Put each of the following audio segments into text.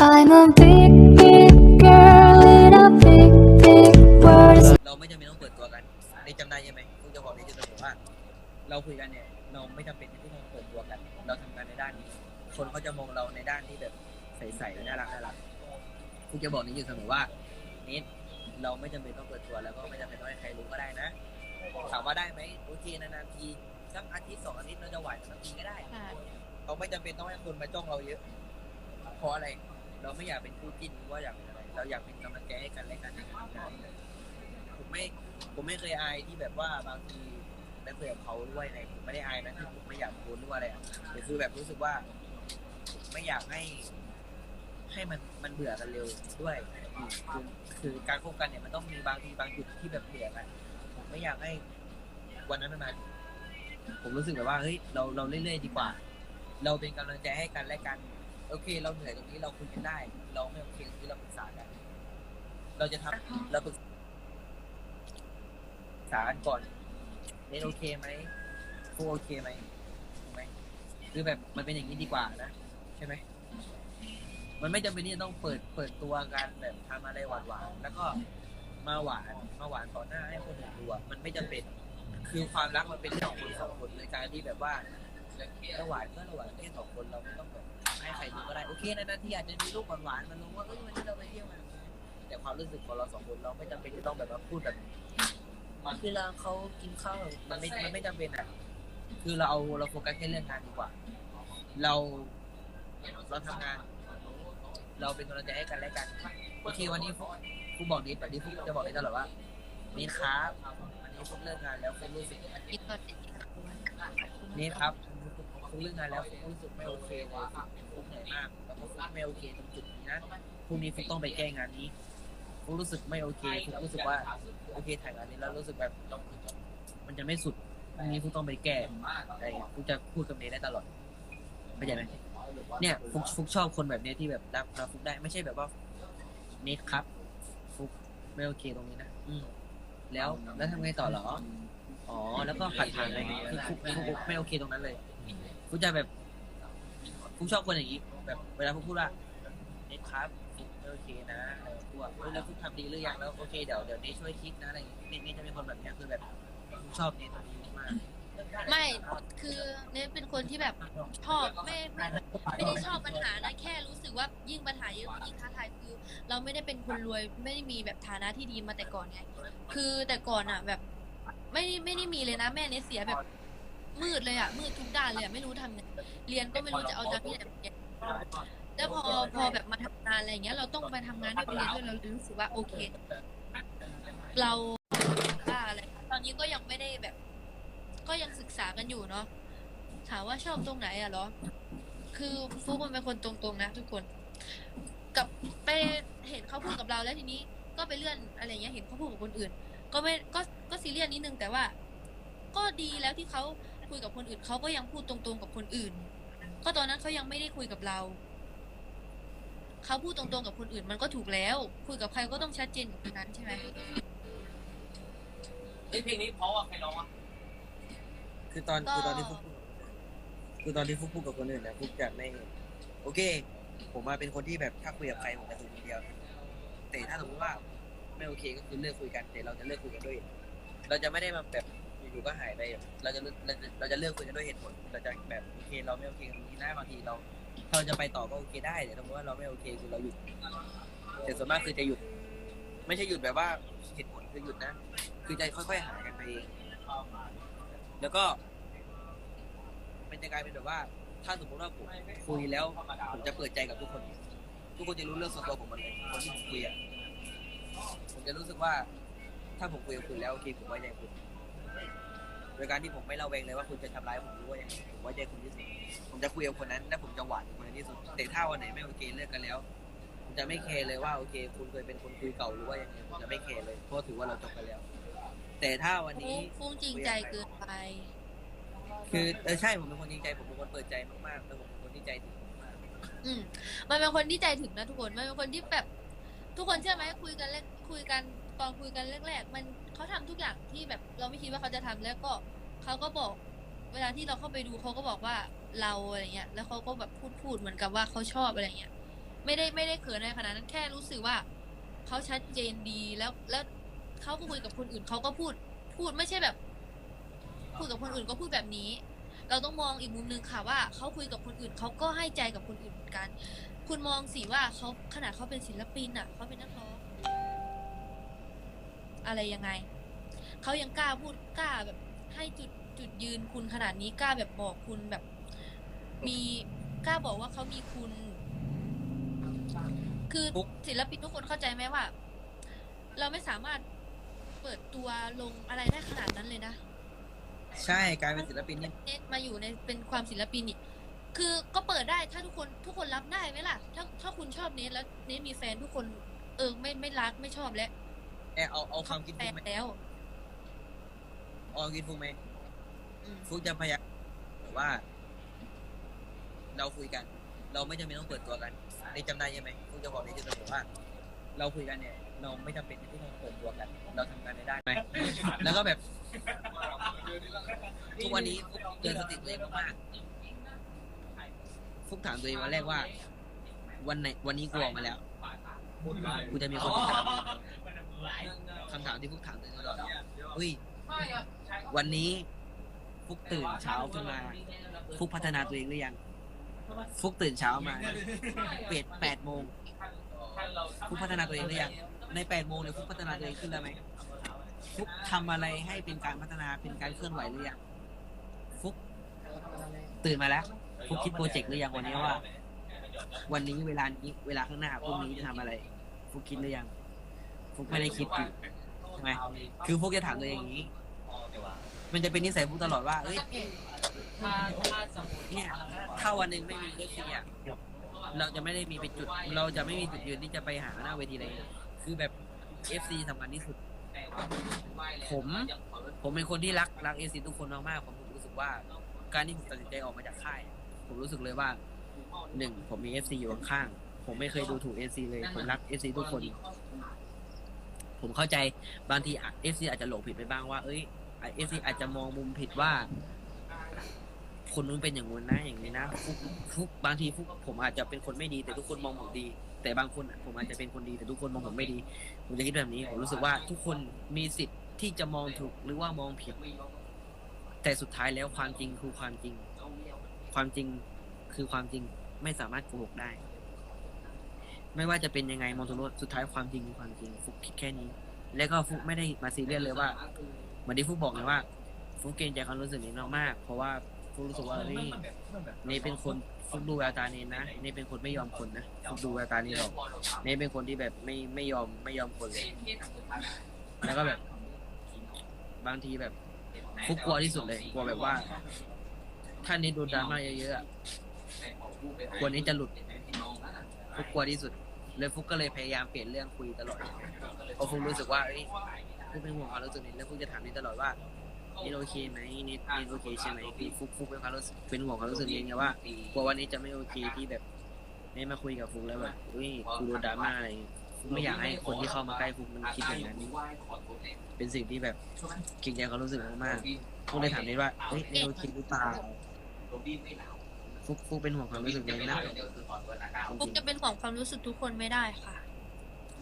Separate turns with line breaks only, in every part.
I'm a big, big girl in a big, big world.
เราไม่จำเป็นต้องเปิดตัวกันนี่จำได้ใช่ไหมคุณจะบอกในจุดเสมอว่า เราคุยกันเนี่ยเราไม่จำเป็นที่ต้องเปิดตัวกัน เราทำงานในด้านนี้ คนเขาจะมองเราในด้านที่แบบใสๆและน่ารักน่ารักคุณจะบอกในจุดเสมอว่านิดเราไม่จำเป็นต้องเปิดตัวแล้วก็ไม่จำเป็นต้องให้ใครรู้ก็ได้นะถามว่าได้ไหมโอเคนานๆทีสักอาทิตย์สองอาทิตย์เราจะไหวสักทีก็ได้ เราไม่จำเป็นต้องให้คนมาจ้องเราเยอะเพราะอะไร เราไม่อยากเป็นคู่จิ้นหรือว่าอยากเป็นอะไร เราอยากเป็นกำลังใจให้กันและกันในงานผมไม่ผมไม่เคยอายที่แบบว่าบางทีได้คุยกับเขาด้วยในผมไม่ได้อายนะที่ผมไม่อยากโพสต์หรือว่าอะไรอะแต่คือแบบรู้สึกว่าไม่อยากให้ ให้มันมันเบื่อกันเร็วด้วยคือคือการคบกันเนี่ยมันต้องมีบางทีบางจุดที่แบบเบื่อกันผมไม่อยากให้วันนั้นมันมาผมรู้สึกแบบว่าเฮ้ยเราเราเรื่อยๆดีกว่า เราเป็นกำลังใจให้กันและกัน โอเค เราเหนื่อยตรงนี้เราคุยกันได้ เราไม่โอเคตรงนี้เราปรึกษากันเราจะทำเราปรึกษากันก่อนเน้นโอเคไหมฟูโอเคไหมถูกไหมคือแบบมันเป็นอย่างนี้ดีกว่านะใช่ไหมมันไม่จำเป็นที่จะต้องเปิดเปิดตัวกันแบบทำอะไรหวานหวานๆแล้วก็มาหวานมาหวานต่อหน้าให้คนอื่นดูอะมันไม่จำเป็น คือความรักมันเป็นเรื่องของคนสองคนเลยการที่แบบว่า ระหว่างก็ระหว่างแค่สองคนเราไม่ต้องแบบให้ใครดูก็ได้โอเคนานๆที่อาจจะมีรูปหวานๆมันลงว่าเอ้ยวันนี้เราไปเที่ยวกันแต่ความรู้สึกของเราสองคนเราไม่จำเป็นจะต้องแบบว่าพูดแบบคือเราเขากินข้าวมันไม่มันไม่จำเป็นอะคือเราเอาเราโฟกัสแค่เรื่องงานดีกว่า เราเราทำงาน เราเป็นกำลังใจให้กันและกันโอเควันนี้ฟุกฟุกบอกนิดแบบนี้ฟุกจะบอกนิดตลอดว่านิดครับวันนี้ฟุกเลิกงานแล้วฟุกรู้สึกนี่ครับ ฟุกเรื่องงานแล้วฟุกรู้สึกไม่โอเคเลยฟุกเหนื่อยมากแล้วก็ฟุกไม่โอเคตรงจุดนี้นะพรุ่งนี้ฟุกต้องไปแก้งานนี้ฟุกรู้สึกไม่โอเคฟุกรู้สึกว่าโอเคถ่ายงานนี้แล้วรู้สึกแบบมันจะไม่สุดพรุ่งนี้ฟุกต้องไปแก้อะไรอย่างเงี้ยฟุกจะพูดกับเนยได้ตลอดเข้าใจไหมเนี่ยฟุกฟุกชอบคนแบบเนี้ยที่แบบรับรับฟุกได้ไม่ใช่แบบว่าเนทครับ ฟุกไม่โอเคตรงนี้นะอืแล้วแล้วทำไงต่อเหรอ อ๋อ แล้วก็ผ่านผ่านอะไรคือฟุกฟุกฟุกไม่โอเคตรงนั้นเลย กจะแบบฟุกชอบคนอย่างนี้ แบบเวลาฟุกพูดว่าเน็ตครับโอเคนะพวกเฮ้ยแล้วฟุกทำดีหรือยังแล้วโอเคเดี๋ยวเดี๋ยวเน็ตช่วยคิดนะอะไรอย่างงี้เน็ตเน็ตจะเป็นคนแบบเนี้ยคือแบบฟุกชอบเน็ตรงนี้มาก
ไม่คือเนทเป็นคนที่แบบชอบไม่ไม่ไม่ได้ชอบปัญหานะแค่รู้สึกว่ายิ่งปัญหาเยอะยิ่งท้าทายคือ เราไม่ได้เป็นคนรวยไม่ได้มีแบบฐานะที่ดีมาแต่ก่อนไงคือแต่ก่อนอะแบบ ไม่ได้ไม่ได้มีเลยนะแม่เนทเสียแบบ มืดเลยอะ มืดทุกด้านเลยอะไม่รู้ทำไงเรียนก็ไม่รู้จะเอาจากที่ไหนเรียนแล้วพอพอแบบมาทำงานอะไรอย่างเงี้ย เราต้องไปทำงานด้วยไปเรียนด้วยเราเลยรู้สึกว่าโอเค เราว่าอะไรตอนนี้ก็ยังไม่ได้แบบ ก็ยังศึกษากันอยู่เนาะถามว่าชอบตรงไหนอะเหรอ คือฟุกมันเป็นคนตรงๆนะทุกคน กับไปเห็นเขาพูดกับเราแล้วทีนี้ก็ไปเลื่อนอะไรเงี้ยเห็นเขาพูดกับคนอื่น ก็ไม่ก็ก็ซีเรียสนิดนึงแต่ว่า ก็ดีแล้วที่เขา คุยกับคนอื่นเขาก็ยังพูดตรงๆกับคนอื่น ก็ตอนนั้นเขายังไม่ได้คุยกับเราเขาพูดตรงๆกับคนอื่นมันก็ถูกแล้ว คุยกับใครก็ต้องชัดเจนกับคนนั้นใช่ไหม
เฮ้ยเพลงนี้เพราะว่าใครร้องวะ
ๆคือตอน
ก็
คือตอนที่ฟุกพูดคือตอนที่ฟุกพูดกับคนอื่นนะฟุกจะไม่โอเค ผมมาเป็นคนที่แบบถ้าคุยกับใครผมจะคุยคนเดียว แต่ถ้าสมมติว่าไม่โอเคก็คือเลิกคุยกันแต่เราจะเลิกคุยกันด้วย เราจะไม่ได้มาแบบ อยู่ๆก็หายไปเราจะเราจะเราจะเลิกคุยกันด้วยเหตุผลเราจะแบบโอเค เราไม่โอเคกับตรงนี้นะบางทีเราถ้าเราจะไปต่อก็โอเคได้แต่สมมติว่าเราไม่โอเคคือเราหยุดแต่ส่วนมากคือจะหยุด ไม่ใช่หยุดแบบว่าเหตุผลคือหยุดนะคือจะค่อยๆหายกันไปเองแล้วก็มันจะกลายเป็นแบบว่า ถ้าสมมติว่าผมคุยแล้วผมจะเปิดใจกับทุกคน ทุกคนจะรู้เรื่องส่วนตัวผมหมดเลยคนที่ผมคุยอะผมจะรู้สึกว่า ถ้าผมคุยกับคุณแล้วโอเคผมไว้ใจคุณ โดยการที่ผมไม่ระแวงเลยว่าคุณจะทำร้ายผมหรือว่ายังไงผมไว้ใจคุณที่สุดผมจะคุยกับคนนั้นและผมจะหวานกับคนนั้นที่สุดแต่ถ้าวันไหนไม่โอเคเลิกกันแล้วผมจะไม่แคร์เลยว่าโอเค คุณเคยเป็นคนคุยเก่าหรือว่ายังไงผมจะไม่แคร์เลยเพราะถือว่าเราจบกันแล้ว แต่ถ้าวัน
ฟุ้
นี้
งฟุ้งจริงใจเกินไป
คือเออใช่ผมเป็นคนจริงใจผมเป็นคนเปิดใจมากๆแล้วผมเป็นคนที่ใจถึงมาก
อืมมันเป็นคนที่ใจถึงนะทุกคนมันเป็นคนที่แบบทุกคนเชื่อไหมคุยกันแรกคุยกัน ตอนคุยกันแรก ๆ มันเขาทำทุกอย่างที่แบบเราไม่คิดว่าเขาจะทำแล้วก็เขาก็บอก เวลาที่เราเข้าไปดูเขาก็บอกว่าเราอะไรเงี้ย แล้วเขาก็แบบพูดพูดเหมือนกับว่าเขาชอบอะไรเงี้ย ไม่ได้ไม่ได้เขินอะไรขนาดนั้นแค่รู้สึกว่าเขาชัดเจนดีแล้วแล้วเขาก็คุยกับคนอื่นเขาก็พูดพูดไม่ใช่แบบคุยกับคนอื่นก็พูดแบบนี้ เราต้องมองอีกมุมนึงค่ะว่าเขาคุยกับคนอื่นเขาก็ให้ใจกับคนอื่นเหมือนกัน คุณมองสิว่าเขาขนาดเขาเป็นศิลปินอะเขาเป็นนักร้อง อะไรยังไง เขายังกล้าพูดกล้าแบบ ให้จุดจุดยืนคุณขนาดนี้กล้าแบบบอกคุณแบบ มีกล้าบอกว่าเขามีคุณ คือ
ปุ๊บ
ศิลปินทุกคนเข้าใจไหมว่า เราไม่สามารถเปิดตัวลงอะไรได้ขนาดนั้นเลยนะ
ใช่กลายเป็นศิลปินนี่
เนตมาอยู่ในเป็นความศิลปินนี่คือก็เปิดได้ถ้าทุกคนทุกคนรับได้ไหมล่ะ ถ้าถ้าคุณชอบเนตแล้วเนตมีแฟนทุกคน เออไม่ไม่รักไม่ชอบแล้ว
แอเอาเอาความคิด
แฟ
ฟุก
น
ไหม
แล้ว
เอาความคิดฟุกไหม
อืม
ฟุกจะพยายามแบบว่า เราคุยกัน เราไม่จำเป็นต้องเปิดตัวกันในจำได้ใช่ไหมฟุกจะบอกในจุดเสมอว่า เราคุยกันเนี่ย เราไม่จำเป็นที่ต้องเปิดตัวกัน เราทำกันในได้ไหมแล้วก็แบบ ทุกวันนี้ฟุกเตือนสติตัวเองมากๆฟุกถามตัวเองวันแรกว่า วันไหนวันนี้กูออกมาแล้ว กูจะมีคนติดตาม คำถามที่ฟุกถามตัวเองตลอดเฮ้ยวันนี้ฟุกตื่นเช้าขึ้นมา ฟุกพัฒนาตัวเองหรือยัง ฟุกตื่นเช้ามาเปดแปดโมงฟุกพัฒนาตัวเองหรือยัง ในแปดโมงเนี่ยฟุกพัฒนาตัวเองขึ้นแล้วไหมฟุกทำอะไรให้เป็นการพัฒนาเป็นการเคลื่อนไหวหรือยังฟุกตื่นมาแล้ว ฟุกคิดโปรเจกต์หรือยังวันนี้ว่า วันนี้เวลานี้เวลาข้างหน้าพรุ่งนี้จะทำอะไร ฟุกคิดหรือยัง ฟุกไม่ได้คิดอยู่ใช่ไหมคือฟุกจะถามตัวเองอย่างนี้ มันจะเป็นนิสัยฟุกตลอดว่าเอ้ย
ถ้าถ้าสมมติ
เนี่ยถ้าวันหนึ่งไม่มีเอฟซีอะเราจะไม่ได้มีเป็นจุด เราจะไม่มีจุดยืนที่จะไปหาหน้าเวทีเลยคือแบบเอฟซีสำคัญที่สุดผมผมเป็นคนที่รักรักเอซีทุกคนมากๆผมรู้สึกว่า การที่ผมตัดสินใจออกมาจากค่าย ผมรู้สึกเลยว่าหนึ่งผมมีเอฟซีอยู่ข้างๆผมไม่เคยดูถูกเอซีเลย ผมรักเอซีทุกคน ผมเข้าใจบางทีเอฟซีอาจจะหลงผิดไปบ้างว่า เอ้ยเอฟซีอาจจะมองมุมผิดว่า คนนู้นเป็นอย่างนู้นนะอย่างนี้นะฟุกฟุกบางทีฟุกผมอาจจะเป็นคนไม่ดี แต่ทุกคนมองผมดี แต่บางคนผมอาจจะเป็นคนดี แต่ทุกคนมองผมไม่ดีผมจะคิดแบบนี้ ผมรู้สึกว่าทุกคนมีสิทธิ์ที่จะมองถูกหรือว่ามองผิด แต่สุดท้ายแล้วความจริงคือความจริง ความจริงคือความจริงไม่สามารถโกหกได้ ไม่ว่าจะเป็นยังไงมองทุกสุดท้ายความจริงคือความจริงฟุกคิดแค่นี้ แล้วก็ฟุกไม่ได้มาซีเรียสเลยว่าเหมือนที่ฟุกบอกเลยว่า ฟุกเกรงใจความรู้สึกนี้มากๆเพราะว่าฟุกรู้สึกว่าเฮ้ยเนเป็นคนฟุกดูแววตาเนนะเนเป็นคนไม่ยอมคนนะฟุกดูแววตาเนหรอกเนเป็นคนที่แบบไม่ไม่ยอมไม่ยอมคนเลย แล้วก็แบบ บางทีแบบฟุกกลัวที่สุดเลยกลัวแบบว่า ถ้าเนทโดนดราม่าเยอะๆกลัวเนทจะหลุดฟุกกลัวที่สุด เลยฟุกก็เลยพยายามเปลี่ยนเรื่องคุยตลอดเพราะฟุกรู้สึกว่าเอ้ยฟุกเป็นห่วงความรู้สึกเนทแล้วฟุกจะถามเนทตลอดว่าเนทโอเคไหมนทเนทโอเคใช่ไหมคือฟุกฟุกเป็นความรู้สึกเป็นห่วงความรู้สึกเนทไงว่ากลัวว่าเนทจะไม่โอเคที่แบบเนทมาคุยกับฟุกแล้วแบบอุ้ยกูโดนดราม่าอะไรฟุกไม่อยากให้คนที่เข้ามาใกล้ฟุกมันคิดอย่างนั้นเป็นสิ่งที่แบบกรงใจควารู้สึกมากๆฟุกเลยถามเนทว่าเฮ้ยเนทโอเคหรือเปล่า ฟุกฟุกเป็นห่วงความรู้สึกเนทนะ
ฟุกจะเป็นห่วงความรู้สึกทุกคนไม่ได้ค่ะ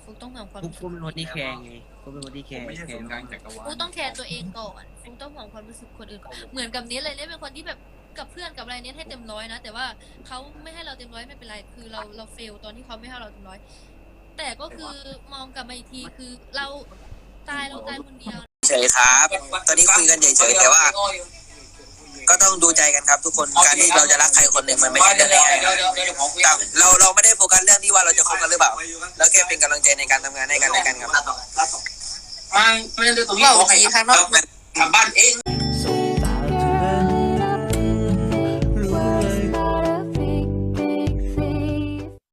ฟุกต้องห่วงความ
ฟุก
รู้สึก
ฟุกเป็นคนที่แคร์ไงฟุกเป็นคนที่แคร์
ไม่ใช่
แค
ศู
ร์
ย์กลางจักรวาล
ฟุกต้องแคร์ตัวเองก่อน ฟุกต้องห่วงความรู้สึกคนอื่นก่อนเหมือนกับเนี้เลยเนี่ยเป็นคนที่แบบกับเพื่อนกับอะไรเนี้ให้เต็มร้อยนะ แต่ว่าเขาไม่ให้เราเต็มร้อยไม่เป็นไร คือเราเราเฟลตอนที่เขาไม่ให้เราเต็มร้อย แต่ก็คือมองกลับมาอีกทีคือเราตายเราตายคนเดียว
เฉยครับ ตอนนี้คุยกันเฉยๆแต่ว่า ก็ต้องดูใจกันครับทุกคนการที่เราจะรักใครคนหนึ่งมันไม่ใช่เรื่องง่ายๆครับเราเราไม่ได้โฟกัสเรื่องที่ว่าเราจะคบกันหรือเปล่าเราแค่เป็นกำลังใจในการทำงานให้กันและกันครับ
มันไม่ได้ตรงนี้
เราไปข้างนอก
ทำบ้านเอง